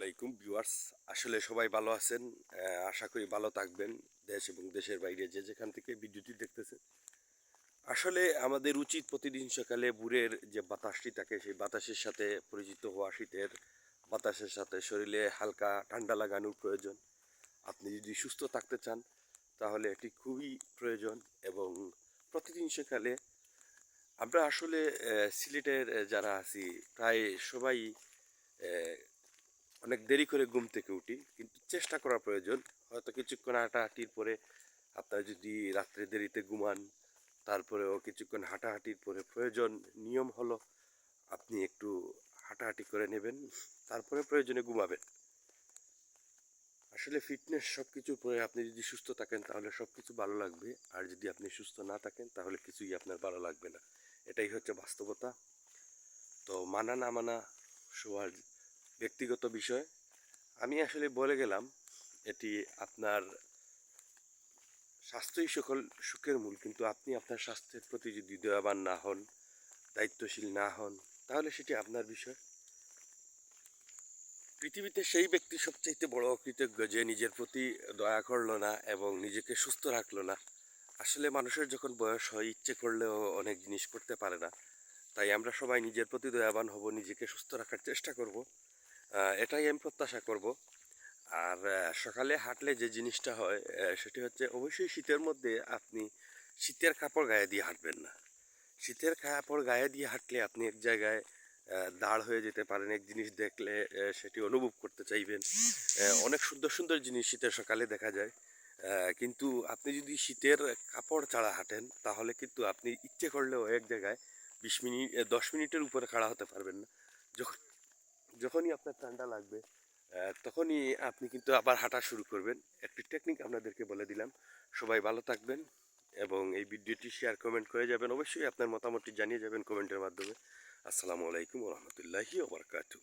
আলাইকুম, ভিউয়ার্স। আসলে সবাই ভালো আছেন আশা করি ভালো থাকবেন, দেশ এবং দেশের বাইরে যে যেখান থেকে ভিডিওটি দেখতেছেন। আসলে আমাদের উচিত প্রতিদিন সকালে বুড়ের যে বাতাসটি থাকে, সেই বাতাসের সাথে পরিচিত হওয়া শীতের বাতাসের সাথে শরীরে হালকা ঠান্ডা লাগানোর প্রয়োজন। আপনি যদি সুস্থ থাকতে চান, তাহলে এটি খুবই প্রয়োজন এবং প্রতিদিন সকালে আমরা আসলে সিলেটের যারা আছি, প্রায় সবাই অনেক দেরি করে ঘুম থেকে উঠি, কিন্তু চেষ্টা করা প্রয়োজন। হয়তো কিছুক্ষণ হাঁটাহাঁটির পরে আপনার যদি রাত্রে দেরিতে ঘুমান, তারপরেও কিছুক্ষণ হাঁটাহাঁটির পরে প্রয়োজন নিয়ম হলো আপনি একটু হাঁটাহাঁটি করে নেবেন, তারপরে প্রয়োজনে ঘুমাবেন। আসলে ফিটনেস সব কিছুর পরে আপনি যদি সুস্থ থাকেন, তাহলে সব কিছু ভালো লাগবে। আর যদি আপনি সুস্থ না থাকেন, তাহলে কিছুই আপনার ভালো লাগবে না। এটাই হচ্ছে বাস্তবতা। তো মানা না মানা সবার ব্যক্তিগত বিষয়, আমি আসলে বলে গেলাম, এটি আপনার স্বাস্থ্যই সকল সুখের মূল, কিন্তু আপনি আপনার স্বাস্থ্যের প্রতি যদি দয়াবান না হন, দায়িত্বশীল না হন, তাহলে সেটি আপনার বিষয়। পৃথিবীতে সেই ব্যক্তি সবচাইতে বড় অকৃতজ্ঞ যে নিজের প্রতি দয়া করল না এবং নিজেকে সুস্থ রাখল না। আসলে মানুষের যখন বয়স হয়, ইচ্ছে করলেও অনেক জিনিস করতে পারে না। তাই আমরা সবাই নিজের প্রতি দয়াবান হব, নিজেকে সুস্থ রাখার চেষ্টা করব। এটাই আমি প্রত্যাশা করব। আর সকালে হাঁটলে যে জিনিসটা হয় সেটি হচ্ছে অবশ্যই শীতের মধ্যে আপনি শীতের কাপড় গায়ে দিয়ে হাঁটবেন না। শীতের কাপড় গায়ে দিয়ে হাঁটলে আপনি এক জায়গায় দাঁড় হয়ে যেতে পারেন, এক জিনিস দেখলে সেটি অনুভব করতে চাইবেন। অনেক সুন্দর সুন্দর জিনিস শীতের সকালে দেখা যায়। কিন্তু আপনি যদি শীতের কাপড় ছাড়া হাঁটেন, তাহলে কিন্তু আপনি ইচ্ছে করলেও এক জায়গায় বিশ মিনিট, দশ মিনিটের উপরে খাড়া হতে পারবেন না। যখন যখনই আপনার ঠান্ডা লাগবে তখনই আপনি কিন্তু আবার হাঁটা শুরু করবেন। একটি টেকনিক আপনাদেরকে বলে দিলাম। সবাই ভালো থাকবেন এবং এই ভিডিওটি শেয়ার কমেন্ট করে যাবেন। অবশ্যই আপনার মতামতটি জানিয়ে যাবেন কমেন্টের মাধ্যমে। আসসালামু আলাইকুম রহমতুল্লাহি ওবরকাতু